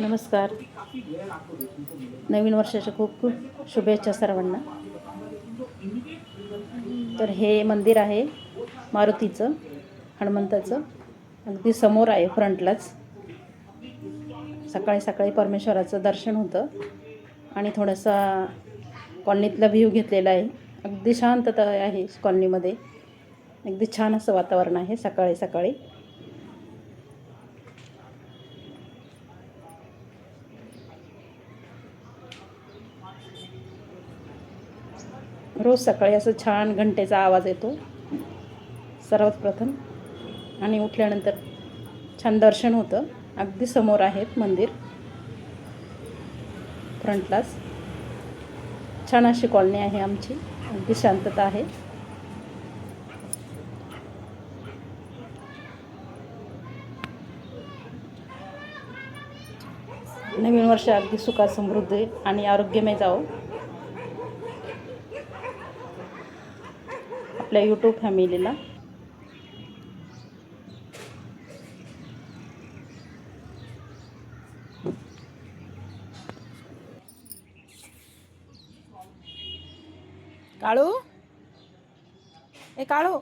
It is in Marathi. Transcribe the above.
नमस्कार। नवीन वर्षाच्या खूप खूप शुभेच्छा सर्वांना। तर हे मंदिर आहे मारुतीचं हनुमंताचं. अगदी समोर आहे फ्रंटलाच. सकाळी सकाळी परमेश्वराचं दर्शन होतं. आणि थोडासा कॉलनीतला व्ह्यू घेतलेला आहे. अगदी शांतता आहे कॉलनीमध्ये. अगदी छान असं वातावरण आहे सकाळी सकाळी. रोज सकाळी असं छान घंटेचा आवाज येतो. सर्वात प्रथम. आणि उठल्यानंतर छान दर्शन होतं. अगदी समोर आहेत मंदिर. फ्रंटलाच छान अशी कॉलनी आहे आमची. अगदी शांतता आहे. नवीन वर्ष अगदी सुखात समृद्धी आणि आरोग्यमय जावं. आपल्या यूट्यूब फॅमिलीला काळू? ए काळू?